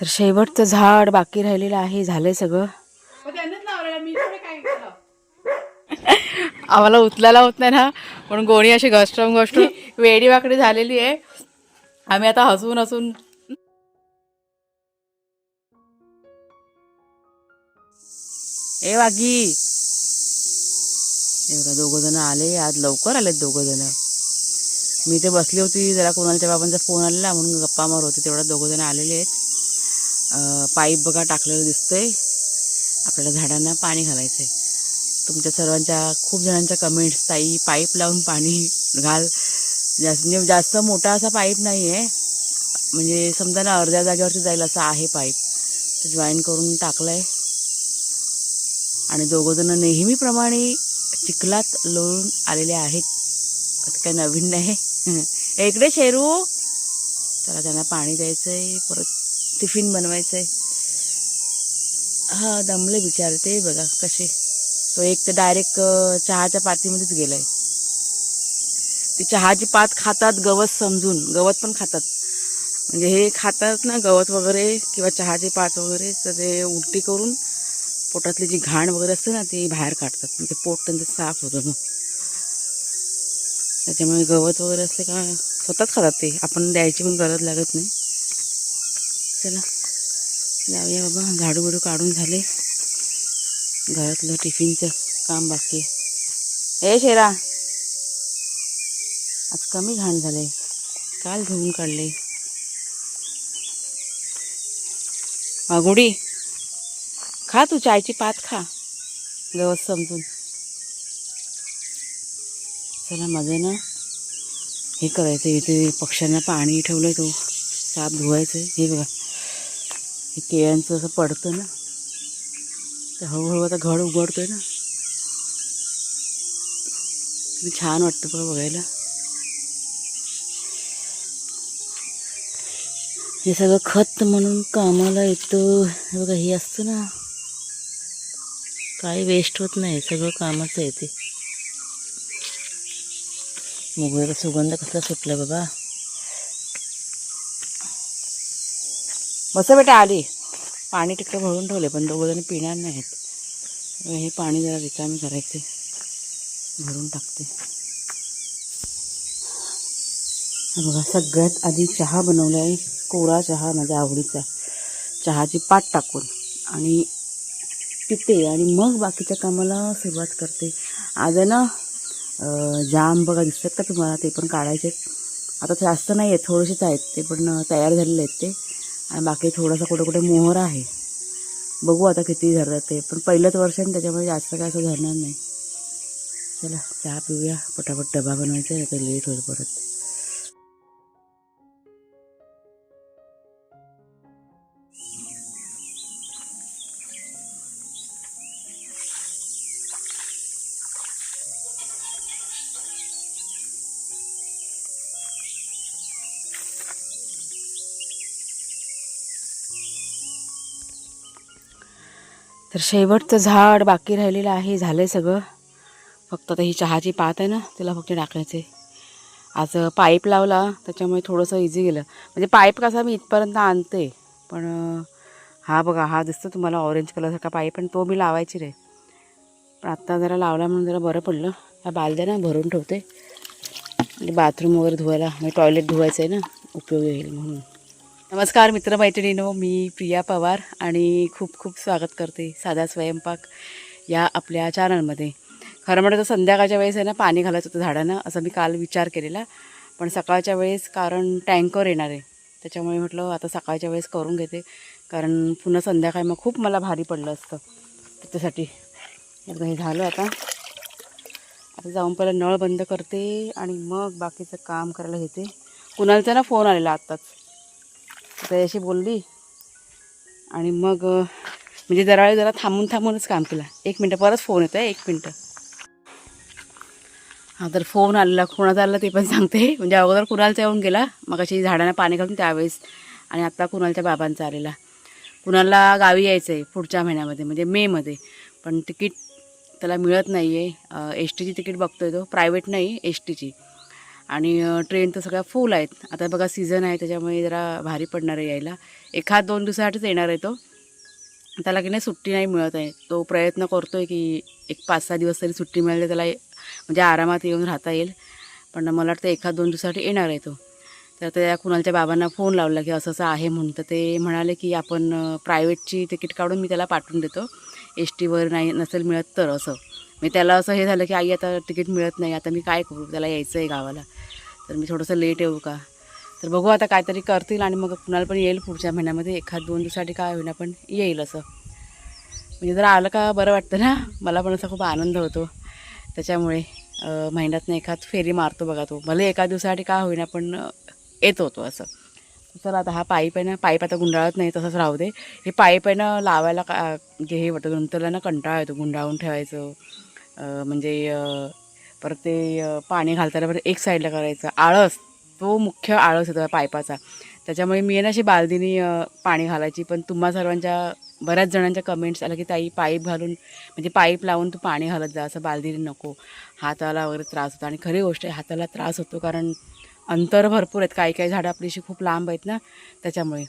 तर शेवटचं झाड बाकी राहिलेलं आहे झालंय सगळं. आम्हाला उचलायला होत नाही ना पण गोणी अशी घसटून घसटून वेडी वाकडी झालेली आहे. आम्ही आता हसून हसून ए वागी. हे बघा दोघं जण आले आज लवकर आलेत दोघं जण. मी ते बसली होती जरा कोणाच्या बाबांचा फोन आलेला म्हणून गप्पा मार होते तेवढा दोघं जण आलेले आहेत. पाईप बघा टाकलेलं दिसतंय. आपल्याला झाडांना पाणी घालायचं आहे तुमच्या सर्वांच्या खूप जणांच्या कमेंट्स ताई पाईप लावून पाणी घाल. जास्त म्हणजे जास्त मोठा असा पाईप नाही आहे म्हणजे समजा ना अर्ध्या जागेवरती जाईल असा आहे पाईप. तर जॉईन करून टाकलं आहे आणि दोघंजणं नेहमीप्रमाणे चिखलात लोळून आलेले आहेत. आता काय नवीन नाही. इकडे शेरू. त्याला त्यांना पाणी द्यायचं आहे परत टिफिन बनवायचं आहे हा दमले विचारते बघा कसे. तो एक तर डायरेक्ट चहाच्या पातीमध्येच गेलाय. ते चहाची पात खातात गवत समजून. गवत पण खातात. म्हणजे हे खातात ना गवत वगैरे किंवा चहाची पात वगैरे तर ते उलटी करून पोटातली जी घाण वगैरे असते ना ती बाहेर काढतात. म्हणजे पोट त्यांचं साफ होतं मग त्याच्यामुळे गवत वगैरे असले का स्वतःच खातात ते. आपण द्यायची पण गरज लागत नाही. चला. जाऊया बाबा. झाडू बिडू काढून झाले. घरातलं टिफिनचं काम बाकी आहे. हे शेरा. आज कमी घाण झाले काल धुवून काढले. मागुडी खा तू चायची पात खा. गवत समजून. चला माझं ना हे करायचं इथे पक्ष्यांना पाणी ठेवलंय तो. साप धुवायचं हे बघा. हे केळ्यांचं असं पडतं ना. तर हळूहळू आता घड उघडतोय ना. छान वाटतं बघा बघायला. हे सगळं खत म्हणून कामाला येतं. हे बघा हे असतं ना. काही वेस्ट होत नाही. सगळं कामाचं येते मुगळ्याचा सुगंध कसला सुटला बाबा. बस बेटा आली. पाणी तिकडे भरून ठेवले पण दोघं जण पिणार नाहीत. हे पाणी जरा रिकामी करायचे भरून टाकते. बघा सगळ्यात आधी चहा बनवला आहे कोरा चहा माझ्या आवडीचा. चहाची पाट टाकून आणि पिते आणि मग बाकीच्या कामाला सुरुवात करते. आज आहे ना जाम बघा दिसतात का तुम्हाला? ते पण काढायचे आता जास्त नाही आहेत थोडेसेच आहेत. ते पण तयार झालेले आहेत ते. आणि बाकी थोडासा कुठे कुठे मोहर आहे. बघू आता किती धरतात ते. पण पहिलंच वर्ष आहे ना त्याच्यामुळे जास्त काय असं धरणार नाही. चला चहा पिऊया. पटापट डबा बनवायचा आहे आता लेट होईल परत. तर शेवटचं झाड बाकी राहिलेलं आहे झालं आहे सगळं. फक्त आता ही चहाची पात आहे ना तिला फक्त टाकायचं आहे आज पाईप लावला त्याच्यामुळे थोडंसं इझी गेलं. म्हणजे पाईप कसा मी इथपर्यंत आणते पण हा बघा हा दिसतो तुम्हाला ऑरेंज कलरसारखा पाईप पण तो मी लावायची रे. पण आत्ता जरा लावला म्हणून जरा बरं पडलं. ह्या बालद्या ना भरून ठेवते. म्हणजे बाथरूम वगैरे धुवायला म्हणजे टॉयलेट धुवायचं आहे ना उपयोग येईल म्हणून. नमस्कार मित्रमैत्रिणीनो. मी प्रिया पवार आणि खूप खूप स्वागत करते साधा स्वयंपाक या आपल्या चॅनलमध्ये खरं म्हणतं तर संध्याकाळच्या वेळेस आहे ना पाणी घालायचं होतं झाडांना असं मी काल विचार केलेला. पण सकाळच्या वेळेस कारण टँकर येणार आहे त्याच्यामुळे म्हटलं आता सकाळच्या वेळेस करून घेते. कारण पुन्हा संध्याकाळी मग खूप मला भारी पडलं असतं. त्याच्यासाठी एकदा हे झालं आता. आता जाऊन पहिला नळ बंद करते आणि मग बाकीचं काम करायला घेते कुणालचा ना फोन आलेला आत्ताच. त्याच्याशी बोलली. आणि मग म्हणजे जरा वेळ जरा थांबून थांबूनच काम केला. एक मिनटं परत फोन येतो आहे एक मिनटं. हा तर फोन आलेला कुणाचा आला ते पण सांगते. म्हणजे अगोदर कुणालचा येऊन गेला मग अशी झाडांना पाणी घालून त्यावेळेस. आणि आत्ता कुणालच्या बाबांचा आलेला. कुणाला गावी यायचं आहे पुढच्या महिन्यामध्ये म्हणजे मेमध्ये पण तिकीट त्याला मिळत नाही आहे एस टीची तिकीट बघतोय तो. प्रायव्हेट नाही एस टीची आणि ट्रेन तर सगळ्या फुल आहेत. आता बघा सीझन आहे त्याच्यामुळे जरा भारी पडणार आहे यायला. एखाद दोन दिवसासाठीच येणार आहे तो. त्याला की नाही सुट्टी नाही मिळत आहे. तो प्रयत्न करतो आहे की एक पाच सहा दिवस तरी सुट्टी मिळाली त्याला म्हणजे आरामात येऊन राहता येईल. पण मला वाटतं एखाद दोन दिवसासाठी येणार आहे तो. तर त्या कुणालच्या बाबांना फोन लावला की असं असं आहे म्हणून. तर ते म्हणाले की आपण प्रायव्हेटची तिकीट काढून मी त्याला पाठवून देतो. एस टीवर नाही नसेल मिळत तर असं. मी त्याला असं हे झालं की आई आता तिकीट मिळत नाही आता मी काय करू? त्याला यायचं आहे गावाला. तर मी थोडंसं लेट येऊ का? तर बघू आता काहीतरी करतील आणि मग कुणाला पण येईल पुढच्या महिन्यामध्ये. एखाद दोन दिवसासाठी काय होईना पण येईल असं. म्हणजे जर आलं का बरं वाटतं ना मला पण असा खूप आनंद होतो. त्याच्यामुळे महिन्यातनं एखाद फेरी मारतो बघा तो. भले एका दिवसासाठी का होईना पण येत होतो असं. चला आता हा पाईप आहे ना पाईप आता गुंडाळत नाही तसंच राहू दे. हे पाईप आहे ना लावायला का जे हे वाटतं नंतरला ना कंटाळा येतो गुंडाळून ठेवायचं. म्हणजे परत ते पाणी घालताना परत एक साईडला करायचं. आळस तो मुख्य आळस होता पायपाचा. पाईपाचा त्याच्यामुळे मी आहे ना अशी बालदीनी पाणी घालायची. पण तुम्हा सर्वांच्या बऱ्याच जणांच्या कमेंट्स आल्या की ताई पाईप घालून म्हणजे पाईप लावून तू पाणी घालत जा. असं बालदीने नको. हाताला वगैरे त्रास होतो. आणि खरी गोष्ट आहे हाताला त्रास होतो कारण अंतर भरपूर आहेत. काही काही झाडं आपलीशी खूप लांब आहेत ना त्याच्यामुळे.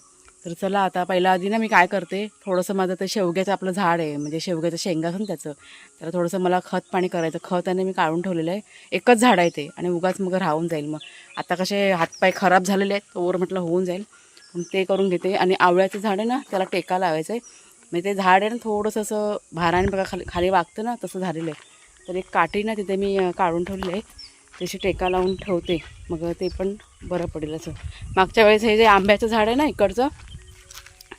तर चला आता पहिला आधी ना मी काय करते थोडंसं माझं ते शेवग्याचं आपलं झाड आहे म्हणजे शेवग्याचं शेंगा असं त्याचं त्याला थोडंसं मला खत पाणी करायचं. खत आणि मी काढून ठेवलेलं आहे. एकच झाड आहे ते आणि उगाच मग राहून जाईल मग. आता कसे हातपाय खराब झालेले आहेत तोवर म्हटलं होऊन जाईल. पण ते करून घेते आणि आवळ्याचं झाड आहे ना त्याला टेका लावायचं आहे. म्हणजे ते झाड आहे ना थोडंसं असं भाराने बघा खाली खाली वागतं ना तसं झालेलं आहे. तर एक काठी ना तिथे मी काढून ठेवलेली आहे. तशी टेका लावून ठेवते. मग ते पण बरं पडेल असं. मागच्या वेळेस हे जे आंब्याचं झाड आहे ना इकडचं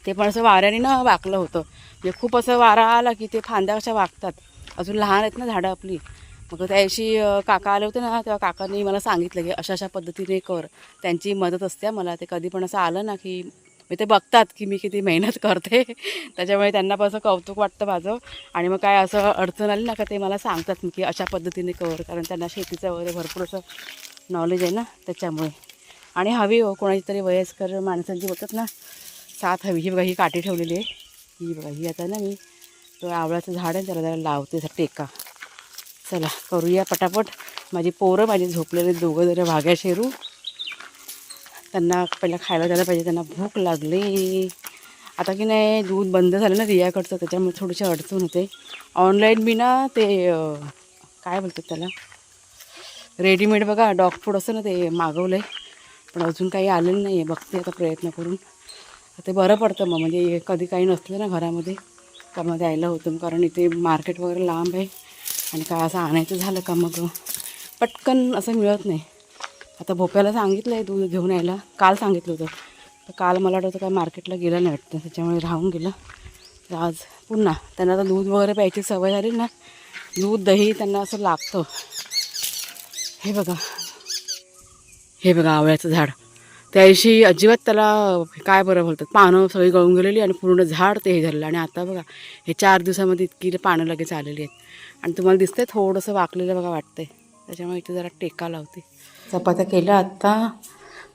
ते पण असं वाऱ्याने ना वाकलं होतं. म्हणजे खूप असं वारा आला की ते फांद्या कशा वागतात. अजून लहान आहेत ना झाडं आपली. मग त्याऐशी काका आले होते ना तेव्हा काकांनी मला सांगितलं की अशा अशा पद्धतीने कर. त्यांची मदत असते मला. ते कधी पण असं आलं ना की मी ते बघतात की मी किती मेहनत करते. त्याच्यामुळे त्यांना पण असं कौतुक वाटतं माझं. आणि मग काय असं अडचण आली ना का ते मला सांगतात की अशा पद्धतीने कर. कारण त्यांना शेतीचं वगैरे भरपूर असं नॉलेज आहे ना त्याच्यामुळे. आणि हवी हो कोणाची तरी वयस्कर माणसांची बोलतात ना साथ हवी. ही बघा ही काठी ठेवलेली आहे. ही बघा ही आता ना मी तो आवळाचं झाड आहे त्याला जरा लावते सर टेका. चला करूया पटापट. माझी पोरं माझी झोपलेले दोघं जरा भाग्या शेरू. त्यांना पहिला खायला द्यायला पाहिजे त्यांना भूक लागली. आता की नाही दूध बंद झालं ना रियाकडचं त्याच्यामुळे थोडीशी अडचण होते. ऑनलाईन मी ना ते काय बोलतात त्याला? रेडीमेड बघा डॉग फूड असं ना ते मागवलं आहे पण अजून काही आलेलं नाही आहे बघते आता प्रयत्न करून. ते बरं पडतं मग. म्हणजे कधी काही नसलं ना घरामध्ये. का मग द्यायला होतं. कारण इथे मार्केट वगैरे लांब आहे. आणि काय असं आणायचं झालं का मग? पटकन असं मिळत नाही. आता भोप्याला सांगितलं आहे दूध घेऊन यायला. काल सांगितलं होतं. तर काल मला वाटतं काय मार्केटला गेलं नाही वाटतं. त्याच्यामुळे राहून गेलं. तर आज पुन्हा त्यांना आता दूध वगैरे प्यायची सवय झाली ना दूध दही त्यांना असं लागतं. हे बघा. हे बघा आवळ्याचं झाड. त्या दिवशी अजिबात त्याला काय बरं बोलतात पानं सगळी गळून गेलेली आणि पूर्ण झाड ते हे झालेलं. आणि आता बघा हे चार दिवसामध्ये इतकी पानं लगेच आलेली आहेत. आणि तुम्हाला दिसतंय थोडंसं वाकलेलं बघा वाटतंय. त्याच्यामुळे इथे जरा टेका लावते. चपात्या केल्या आत्ता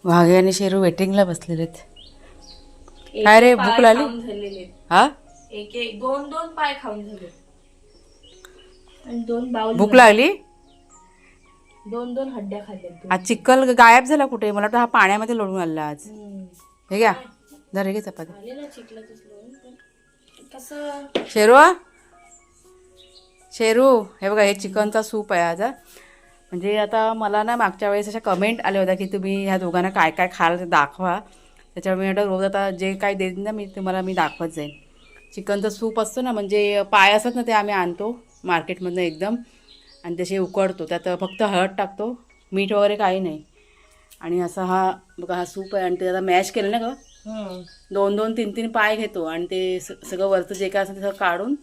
वाघे आणि शेरू वेटिंगला बसलेले आहेत. काय रे भूक लागली? हा? एक एक दोन दोन पाय खाऊन झाले आणि दोन बाउल भूक लागली? दोन दोन हड्ड्या खाल्ल्या आज चिक्कल गायब झाला कुठे? मला वाटतं हा पाण्यामध्ये लोळून आला आज. हे घ्या. धर घे चपाती. शेरू शेरू हे बघा हे चिकनचा सूप आहे आज. म्हणजे आता मला ना मागच्या वेळेस अशा कमेंट आल्या होत्या की तुम्ही ह्या दोघांना काय काय खायला ते दाखवा. त्याच्यामुळे मी रोज आता जे काय देईन ना मी तुम्हाला मी दाखवत जाईन. चिकनचं सूप असतं ना म्हणजे पाय असतात ना ते आम्ही आणतो मार्केटमधनं एकदम. आणि तसे उकडतो त्यात फक्त हळद टाकतो मीठ वगैरे काही नाही. आणि असा हा बघा हा सूप आहे आणि ते आता मॅश केलं ना गं दोन दोन तीन तीन पाय घेतो आणि ते सगळं वरचं जे काय असतं ते सगळं काढून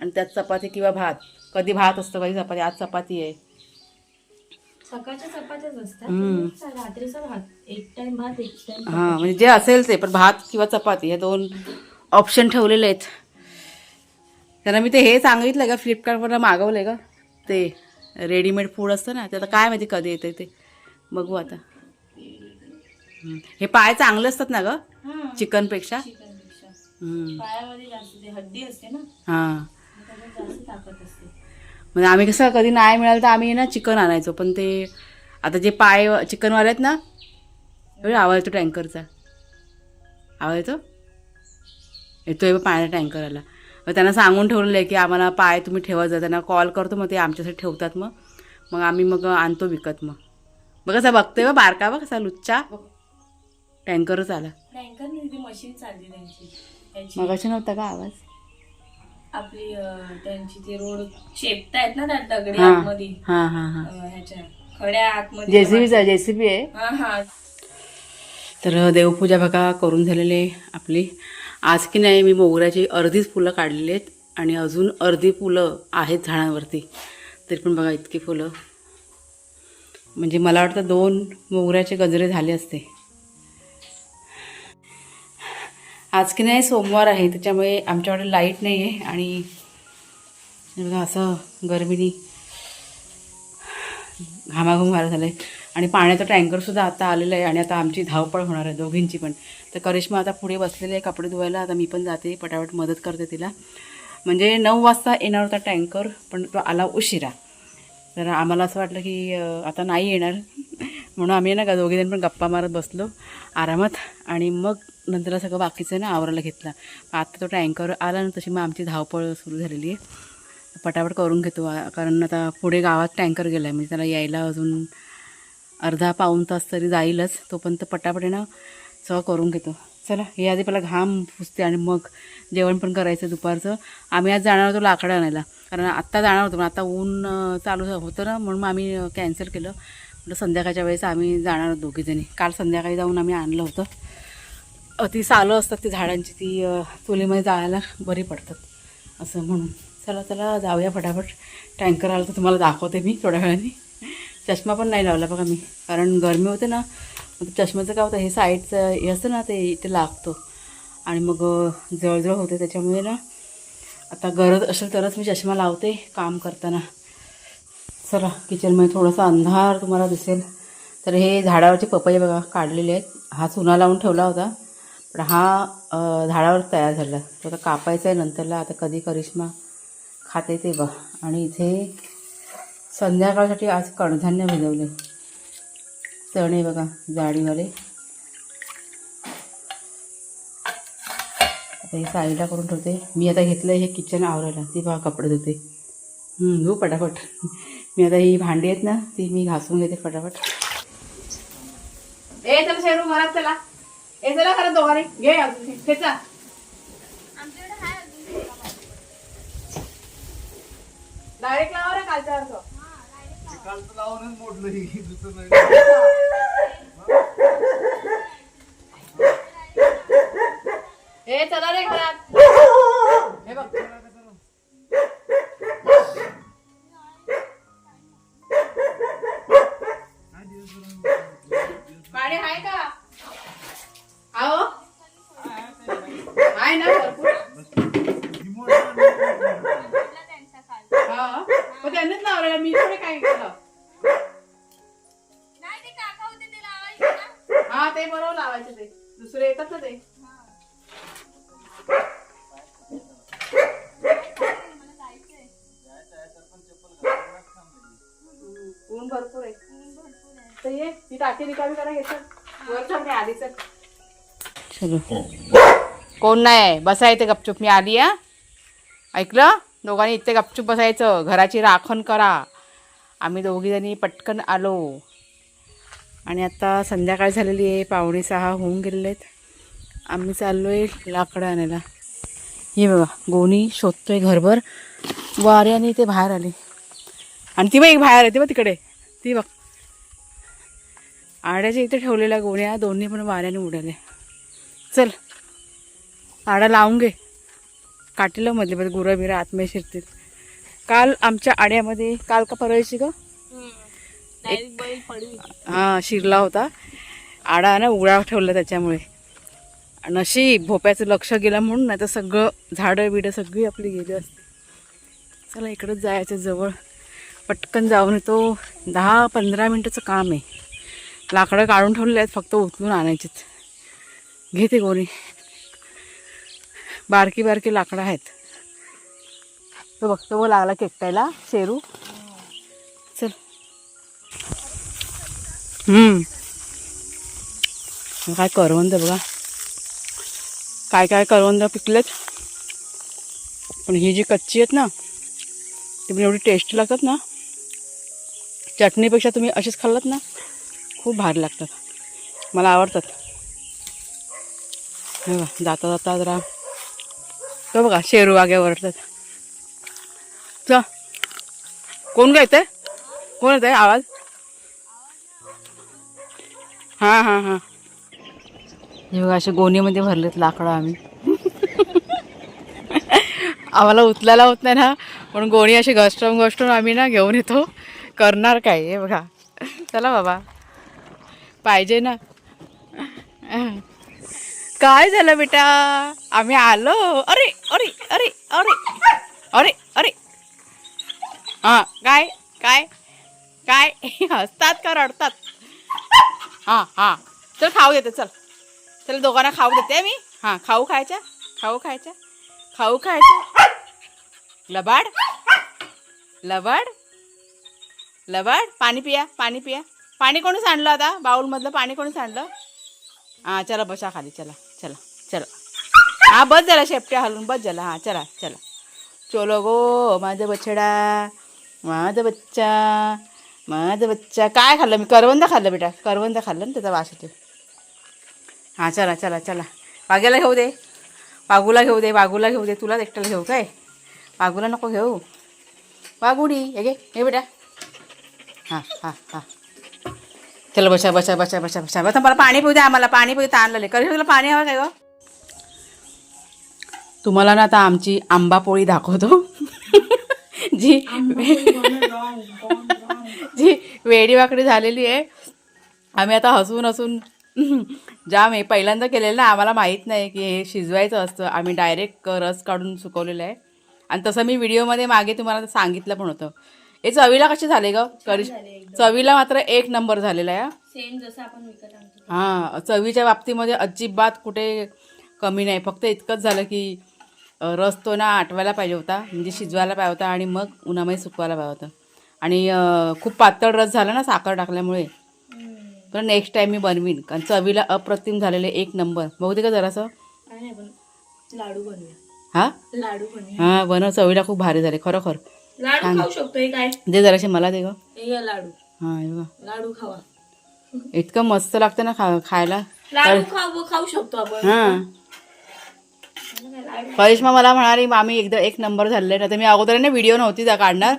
आणि त्यात चपाती किंवा भात. कधी भात असतं कधी चपाती. आज चपाती आहे. सकाळच्या चपात्याच असतात. हम्म. रात्रीचा भात. एक टाइम भात एक टाइम हां म्हणजे जे असेल ते पण भात किंवा चपाती हे दोन ऑप्शन ठेवलेले आहेत. त्यांना मी ते हे सांगितलं का? फ्लिपकार्टवरनं मागवलं आहे का? ते रेडीमेड फूड असतं ना ते आता काय माहिती कधी येते ते. बघू आता. हे पाय चांगले असतात ना ग? चिकनपेक्षा? हां. म्हणजे आम्ही कसं कधी नाही मिळालं तर आम्ही ना चिकन आणायचो. पण ते आता जे पाय चिकनवाले आहेत ना एवढे आवाज येतो टँकरचा. आवाज येतो? येतोय बघ पाण्याचा टँकर आला. मग त्यांना सांगून ठेवलेलं आहे की आम्हाला पाय तुम्ही ठेवत जा त्यांना कॉल करतो मग ते आमच्यासाठी ठेवतात मग. मग आम्ही मग आणतो विकत मग. बघ कसा बघतोय बा बारका बघ कसा लुच्चा. टँकरच आला. टँकर नाही ती मशीन चालली त्यांची. त्यांची मग अशी नव्हता का आवाज? आपली त्यांची ते रोड शेपतायत ना त्या दगडी हा. आतमध्ये. हा हा हा. ह्याच्या खड्या आतमध्ये. जेसीबीचा जेसीबी आहे? तर देवपूजा बघा करून झालेली आहे आपली आज की नाही मी मोगऱ्याची अर्धीच फुलं काढलेली आहेत आणि अजून अर्धी फुलं आहेत झाडांवरती. तरी पण बघा इतकी फुलं. म्हणजे मला वाटतं दोन मोगऱ्याचे गजरे झाले असते. आज की नाही सोमवार आहे त्याच्यामुळे आमच्याकडे लाइट नाही आहे आणि बघा असं गरमीनी घामाघूम व्हायला झालं आहे आणि पाण्याचा टँकरसुद्धा आता आलेला आहे आणि आता आमची धावपळ होणार आहे दोघींची पण. तर करिश्मा आता पुढे बसलेली आहे कपडे धुवायला. आता मी पण जाते पटापट मदत करते तिला. म्हणजे नऊ वाजता येणार होता टँकर पण तो आला उशिरा. तर आम्हाला असं वाटलं की आता नाही येणार. म्हणून आम्ही ना का दोघीजण पण गप्पा मारत बसलो आरामात. आणि मग नंतर सगळं बाकीचं ना आवरायला घेतला. आता तो टँकर आला ना तशी मग आमची धावपळ सुरू झालेली आहे. पटापट करून घेतो कारण आता पुढे गावात टँकर गेला आहे म्हणजे त्याला यायला अजून अर्धा पाऊण तास तरी जाईलच तोपर्यंत पटापट आहे ना सगळं करून घेतो. चला हे आधी पहिला घाम पुसते आणि मग जेवण पण करायचं दुपारचं. आम्ही आज जाणार होतो लाकडं आणायला. कारण आत्ता जाणार होतो पण आता ऊन चालू होतं ना म्हणून मग आम्ही कॅन्सल केलं. म्हटलं संध्याकाळच्या वेळेस आम्ही जाणार होतो दोघीजणी काल संध्याकाळी जाऊन आम्ही आणलं होतं. ती सालं असतात ती झाडांची ती चुलीमध्ये जाळायला बरी पडतात असं म्हणून. चला चला जाऊया फटाफट. टँकर आलं तर तुम्हाला दाखवते मी थोड्या वेळाने. चष्मा पण नाही लावला बघा मी. कारण गरमी होते ना तर चष्म्याचं काय होतं हे साईडचं हे असतं ना ते इथे लागतो. आणि मग जळजळ होते त्याच्यामुळे ना आता गरज असेल तरच मी चष्मा लावते काम करताना. चला किचनमध्ये थोडासा अंधार तुम्हाला दिसेल. तर हे झाडावरचे पपई बघा काढलेले आहेत. हा चुना लावून ठेवला होता. पण हा झाडावर तयार झाला. तो आता कापायचा आहे नंतरला. आता कधी करिश्मा खाते ते बघा आणि इथे संध्याकाळसाठी आज कडधान्य भिजवले. चणे बघा जाडीवाले. आता हे साईडला करून ठेवते. मी आता घेतलं हे किचन आवरायला. ती बघा कपडे धुते. हं, धू पटापट. मी आता ही भांडी आहेत ना ती मी घासून घेते फटाफट ए चला शेरू घरात चला. ए चला खरं दोघांनी. घे खेचा डायरेक्ट लावा रे कालच्या अर्थ ए चला रे घरात. चल चलो. कोण नाही बसायचं गपचूप मी आली या ऐकलं? दोघांनी इथे गपचूप बसायचं. घराची राखण करा. आम्ही दोघीजणी पटकन आलो. आणि आता संध्याकाळ झालेली आहे. पावणे सहा होऊन गेलेले आहेत आम्ही चाललो आहे लाकडं आणायला. हे बघा गोणी शोधतोय घरभर. वाऱ्याने ते बाहेर आली. आणि ती बघ एक बाहेर येते बघ तिकडे. ती बघ. आड्याच्या इथे ठेवलेल्या गोण्या दोन्ही पण वाऱ्याने उडाल्या. चल आडा लावून घे. काटेलं मध्ये मध्ये गुरं बिरं आतमध्ये शिरतील. काल आमच्या आड्यामध्ये काल का परवायची का हा शिरला होता. आडा ना उघडा ठेवला त्याच्यामुळे. नशीब भोप्याचं लक्ष गेलं म्हणून नाही तर सगळं झाडं बिडं सगळी आपली गेली असते. चला इकडंच जायचं जवळ. पटकन जाऊन येतो. दहा पंधरा मिनटाचं काम आहे. लाकडं काढून ठेवलेले आहेत फक्त उचलून आणायचीच घेते कोणी? बारकी बारकी लाकडं आहेत. तो बघतो वो लागला केकटायला. शेरू. चल. काय करवंद बघा. काय काय करवंद पिकलेत. पण ही जी कच्ची आहेत ना ती पण एवढी टेस्टी लागतात ना. चटणीपेक्षा तुम्ही अशीच खाल्लात ना खूप भारी लागतात. मला आवडतात. हे बघा जाता जाता जरा तो बघा शेरू वागे ओरडतात च कोण काय आहे कोण येते आवाज? हां हां हां. हे बघा असे गोणीमध्ये भरलेत लाकडं आम्ही. आम्हाला उचलायला होत नाही ना पण गोणी अशी घसटून घसटून आम्ही ना घेऊन येतो. करणार काय हे बघा. चला बाबा. पाहिजे ना. काय झालं बेटा? आम्ही आलो. अरे अरे अरे अरे अरे अरे. हां काय काय काय? हसतात का रडतात? हां हां. चल खाऊ देते चल. चल दोघांना खाऊ देते मी. हां खाऊ खायच्या खाऊ खायच्या खाऊ खायच्या. लबाड लबाड लबाड. पाणी पिया पाणी पिया. पाणी कोणी सांडलं आता? बाऊलमधलं पाणी कोणी सांडलं? हां चला बसा खाली चला चला चला. हां बस झाला शेपट्या हलून बस झाला हां चला चला. चलो गो माझा बछडा माझा बच्चा माझा बच्चा. काय खाल्लं मी? करवंद खाल्लं बेटा करवंद खाल्लं ना त्याचा वास येतो हां चला चला चला. वाघ्याला घेऊ दे. वाघूला घेऊ दे वाघूला घेऊ दे. तुलाच एकट्याला घेऊ काय? वाघूला नको घेऊ. वाघुडी हे गे हे बेटा. हां हां हां. चला बसा बसा बसा बसा बसा. बसा मला पाणी पिऊ द्या आम्हाला पाणी पिऊ ताण लागले. कधी तुला पाणी हवं काय गं? तुम्हाला ना आता आमची आंबा पोळी दाखवतो. जी जी वेडी वाकडी झालेली आहे. आम्ही आता हसून हसून जाम आहे पहिल्यांदा केलेलं ना आम्हाला माहीत नाही की हे शिजवायचं असतं. आम्ही डायरेक्ट रस काढून सुकवलेलं आहे. आणि तसं मी व्हिडिओमध्ये मागे तुम्हाला सांगितलं पण होतं. हे चवीला कसे झाले ग? करिश चवीला मात्र एक नंबर झालेला आहे हा. सेम जसं आपण विकत आणतो. हां चवीच्या बाबतीमध्ये अजिबात कुठे कमी नाही. फक्त इतकंच झालं की रस तो ना आटवायला पाहिजे होता. म्हणजे शिजवायला पाहिजे होता आणि मग उन्हामध्ये सुकवायला पाहिजे होतं. आणि खूप पातळ रस झाला ना साखर टाकल्यामुळे. तर नेक्स्ट टाईम मी बनवीन. कारण चवीला अप्रतिम झालेले एक नंबर. बघू दे का जरासं. लाडू बनवूया. हां? लाडू बनवूया. हां बनव. चवीला खूप भारी झाले. खरोखर. लाडू खाऊ शकतो हे काय? दे जराशे मला दे ग. हे लाडू. हां हे बघा. लाडू खावा. इतकं मस्त लागतं ना खा खायला. लाडू खाऊ खाऊ शकतो आपण. हां. करिश्मा मला म्हणाली आम्ही एकदा एक नंबर झालेले ना तर मी अगोदर ना व्हिडिओ नव्हती त्या काढणार.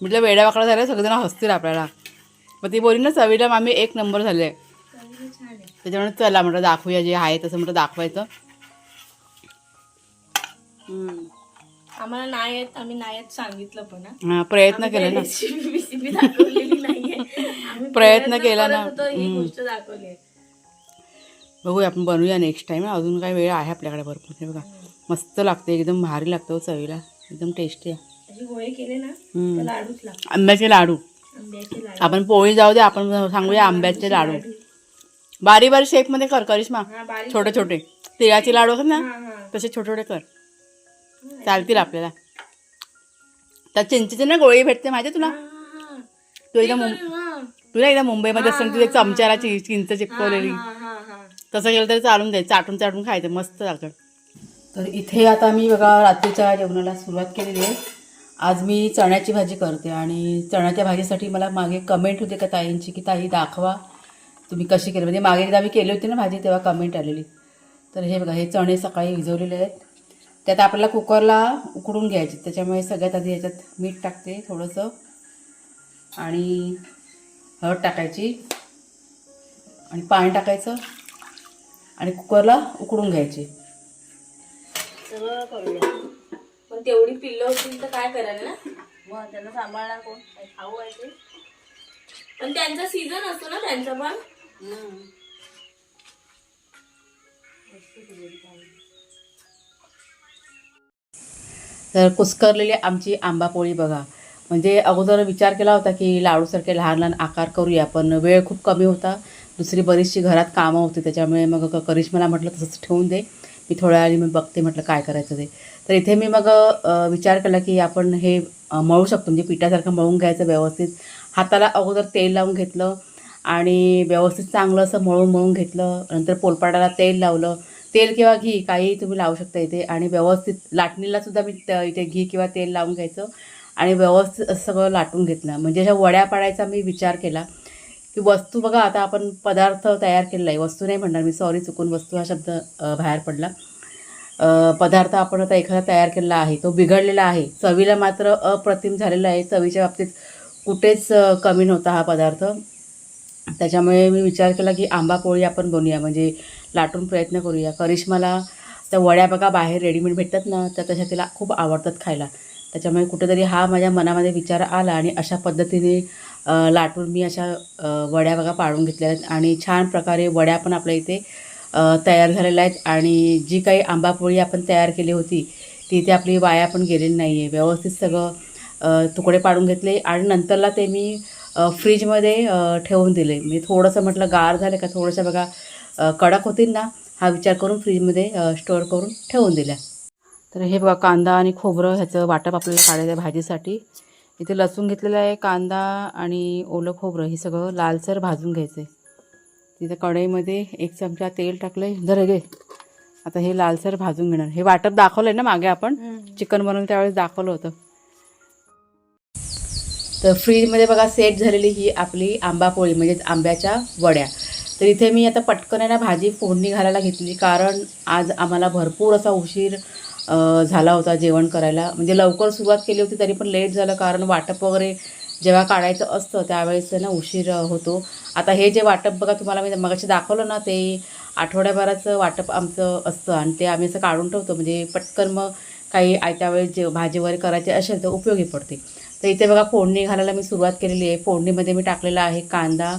म्हटलं वेड्या वाकडा झालं सगळेजण हसतील आपल्याला. मग ती बोली ना चवीला आम्ही एक नंबर झाले. त्याच्यामुळे चला म्हटलं दाखवूया जे आहे तसं म्हटलं दाखवायचं. हम्म. आम्हाला नाही येत आम्ही नाही येत सांगितलं पण हा. प्रयत्न केले ना. रेसिपी बिसिपी दाखवलेली नाहीये. आम्ही प्रयत्न केला ना. करत होतो, ही हम्म. गोष्ट दाखवली. आहे. बघूया आपण बनवूया नेक्स्ट टाइम अजून काही वेळ आहे आपल्याकडे भरपूर हे बघा. मस्त लागते एकदम भारी लागतं हो चवीला. एकदम टेस्टी आहे. अशी गोळे केले ना हम्म. तर लाडूच लागतात. आंब्याचे लाडू. आंब्याचे लाडू. आपण पोळी जाऊ दे आपण सांगूया आंब्याचे लाडू. बारी बारी शेपमध्ये कर करिश्मा. हा बारीक छोटे छोटे तिळाचे लाडू असतात ना हा हा. तसे छोटे छोटे कर. चालतील आपल्याला. तर चिंचेची ना गोळी भेटते माहिती आहे तुला? तू एकदा मुं- तुला एकदा मुंबईमध्ये असताना तुझ्या चमच्याला चि- चिंच चिपकवलेली. तसं केलं तरी चालून जाईल. चाटून चाटून खायचं. मस्त लागतं. तर इथे आता मी बघा रात्रीच्या जेवणाला सुरुवात केलेली आहे. आज मी चण्याची भाजी करते आणि चण्याच्या भाजीसाठी मला मागे कमेंट होते का ताईंची की ताई दाखवा तुम्ही कशी केली? म्हणजे मागे एकदा मी केली होती ना भाजी तेव्हा कमेंट आलेली. तर हे बघा हे चणे सकाळी भिजवलेले आहेत. त्यात आपल्याला कुकरला उकडून घ्यायचे. त्याच्यामुळे सगळ्यात आधी याच्यात मीठ टाकते थोडंसं. आणि हळद टाकायची. आणि पाणी टाकायचं. आणि कुकरला उकडून घ्यायचे. सगळं करूया. पण तेवढी पिल्लं होतील तर काय करायला ना? मग त्यांना सांभाळणार कोण? काय खाऊ आहे ते पण त्यांचा सीझन असतो ना त्यांचा पण? तर कुस्करलेली आमची आंबापोळी बघा. म्हणजे अगोदर विचार केला होता की लाडूसारखे लहान लहान आकार करूया पण वेळ खूप कमी होता. दुसरी बरीचशी घरात कामं होती त्याच्यामुळे मग करिश्माला म्हटलं तसंच ठेवून दे. मी थोड्या वेळाने मी बघते म्हटलं काय करायचं ते. तर इथे मी मग विचार केला की आपण हे मळू शकतो. म्हणजे पिठासारखं मळून घ्यायचं व्यवस्थित. हाताला अगोदर तेल लावून घेतलं आणि व्यवस्थित चांगलं असं मळून मळून घेतलं. नंतर पोलपाटाला तेल लावलं. तेल किंवा घी काहीही तुम्ही लावू शकता इथे. आणि व्यवस्थित लाटणीला सुद्धा मी इथे घी किंवा तेल लावून घ्यायचं. आणि व्यवस्थित सगळं लाटून घेतलं. म्हणजे अशा वड्या पाडायचा मी विचार केला. की वस्तू बघा आता आपण पदार्थ तयार केलेला आहे. वस्तू नाही म्हणणार मी सॉरी चुकून वस्तू हा शब्द बाहेर पडला. पदार्थ आपण आता एखादा तयार केलेला आहे तो बिघडलेला आहे. चवीला मात्र अप्रतिम झालेला आहे. चवीच्या बाबतीत कुठेच कमी नव्हता हा पदार्थ. त्याच्यामुळे मी विचार केला की आंबा पोळी आपण बनवूया. म्हणजे लाटून प्रयत्न करूया. करिश्माला त्या वड्या बघा बाहेर रेडीमेड भेटतात ना तर तशा तिला खूप आवडतात खायला. त्याच्यामुळे कुठेतरी हा माझ्या मनामध्ये विचार आला आणि अशा पद्धतीने लाटून मी अशा वड्या बघा पाळून घेतल्या आहेत. आणि छान प्रकारे वड्या पण आपल्या इथे तयार झालेल्या आहेत. आणि जी काही आंबापोळी आपण तयार केली होती ती इथे आपली वाया पण गेलेली नाही आहे व्यवस्थित सगळं तुकडे पाडून घेतले आणि नंतरला ते मी फ्रीजमध्ये ठेवून दिले. मी थोडंसं म्हटलं गार झालं का? थोडंसं बघा कडक होतील ना हा विचार करून फ्रीजमध्ये स्टोअर करून ठेवून दिल्या. तर हे बघा कांदा आणि खोबरं ह्याचं वाटप आपल्याला काढायचं आहे भाजीसाठी. इथे लसूण घेतलेलं आहे कांदा आणि ओलं खोबरं हे सगळं लालसर भाजून घ्यायचं आहे तिथे कढईमध्ये एक चमचा तेल टाकलं आहे जर घे आता हे लालसर भाजून घेणार. हे वाटप दाखवलं आहे ना मागे आपण? चिकन बनवून त्यावेळेस दाखवलं होतं. तर फ्रीजमध्ये बघा सेट झालेली ही आपली आंबापोळी म्हणजेच आंब्याच्या वड्या. तर इथे मी आता पटकन आहे ना भाजी फोडणी घालायला घेतली. कारण आज आम्हाला भरपूर असा उशीर झाला होता जेवण करायला. म्हणजे लवकर सुरुवात केली होती तरी पण लेट झालं कारण वाटप वगैरे जेव्हा काढायचं असतं त्यावेळेस ना उशीर होतो. आता हे जे वाटप बघा तुम्हाला मी मगाशी दाखवलं ना ते आठवड्याभराचं वाटप आमचं असतं आणि ते आम्ही असं काढून ठेवतो. म्हणजे पटकन मग काही आयत्या वेळेस जे भाजी वगैरे करायची असेल तर उपयोगी पडते. तर इथे बघा फोडणी घालायला मी सुरुवात केलेली आहे. फोडणीमध्ये मी टाकलेला आहे कांदा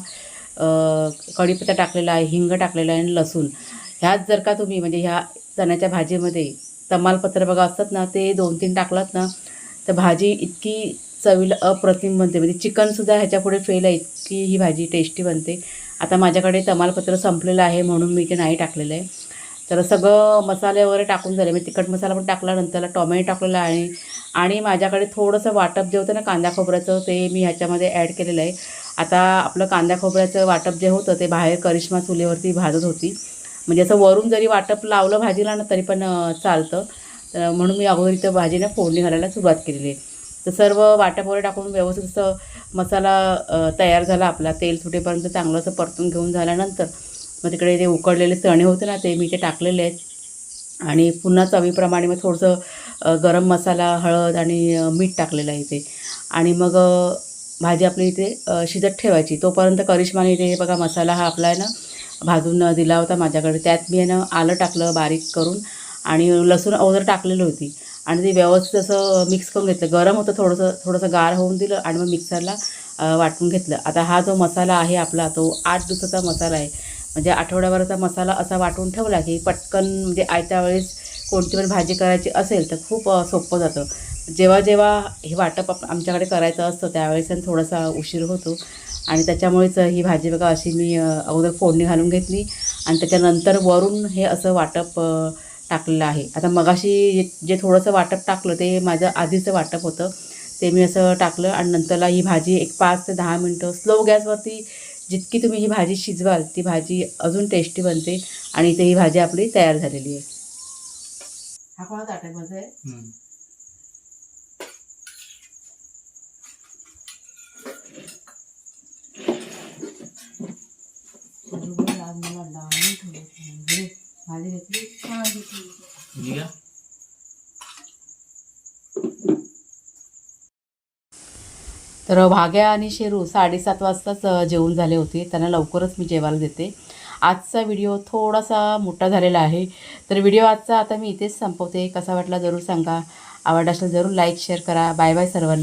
कढीपत्ता टाकलेला आहे हिंग टाकलेला आहे आणि लसूण. ह्याच जर का तुम्ही म्हणजे ह्या चण्याच्या भाजीमध्ये तमालपत्र बघा असतात ना ते दोन तीन टाकलात ना तर भाजी इतकी चवीला अप्रतिम बनते. म्हणजे चिकनसुद्धा ह्याच्यापुढे फेल आहे इतकी ही भाजी टेस्टी बनते. आता माझ्याकडे तमालपत्र संपलेलं आहे म्हणून मी ते नाही टाकलेलं आहे. तर सगळं मसाले वगैरे टाकून झाले. मी तिखट मसाला पण टाकला नंतर टॉमॅटो टाकलेला आहे. आणि माझ्याकडे थोडंसं वाटप जे होतं ना कांदा खोबऱ्याचं ते मी ह्याच्यामध्ये ॲड केलेलं आहे. आता आपलं कांदा खोबऱ्याचं वाटप जे होतं ते बाहेर करिश्मा चुलीवरती भाजत होती. म्हणजे असं वरून जरी वाटप लावलं भाजीला ना तरी पण चालतं. तर म्हणून मी अगोदर इथं भाजीला फोडणी घालायला सुरुवात केलेली आहे. तर सर्व वाटपवर टाकून व्यवस्थित असं मसाला तयार झाला आपला. तेल सुटेपर्यंत चांगलं असं परतून घेऊन झाल्यानंतर मग तिकडे जे उकडलेले चणे होते ना ते मी ते टाकलेले आहेत. आणि पुन्हा चवीप्रमाणे मग थोडंसं गरम मसाला हळद आणि मीठ टाकलेलं आहे इथे. आणि मग भाजी आपली इथे शिजत ठेवायची. तोपर्यंत करिश्माने इथे हे बघा मसाला हा आपला आहे ना भाजून दिला होता माझ्याकडे. त्यात मी आहे ना आलं टाकलं बारीक करून आणि लसूण अगोदर टाकलेली होती. आणि ते व्यवस्थित असं मिक्स करून घेतलं. गरम होतं थोडंसं थोडंसं गार होऊन दिलं आणि मग मिक्सरला वाटून घेतलं. आता हा जो मसाला आहे आपला तो आठ दिवसाचा मसाला आहे. म्हणजे आठवड्याभराचा मसाला असा वाटून ठेवला की पटकन म्हणजे आयत्या वेळेस कोणती पण भाजी करायची असेल तर खूप सोपं जातं. जेव्हा जेव्हा हे वाटप आप आमच्याकडे करायचं असतं त्यावेळेस आणि थोडासा उशीर होतो. आणि त्याच्यामुळेच ही भाजी बघा अशी मी अगोदर फोडणी घालून घेतली आणि त्याच्यानंतर वरून हे असं वाटप टाकलेलं आहे. आता मगाशी जे- जे थोडंसं वाटप टाकलं ते माझं आधीचं वाटप होतं. ते मी असं टाकलं आणि नंतरला ही भाजी एक पाच ते दहा मिनटं स्लो गॅसवरती जितकी तुम्ही ही भाजी शिजवाल ती भाजी अजून टेस्टी बनते आणि इथे ही भाजी आपली तयार झालेली आहे. हा कोणा ताटामध्ये भाजी घेतली तर भाग्या आणि शेरू साडेसात वाजताच जेवण जेवून झाले होते. त्यांना लवकरच मी जेवायला देते. आजचा व्हिडिओ थोडासा मोठा झालेला आहे. तर व्हिडिओ आजचा आता मी इथेच संपवते. कसा वाटला जरूर सांगा. आवडला असेल जरूर लाईक शेअर करा. बाय बाय सर्वांना.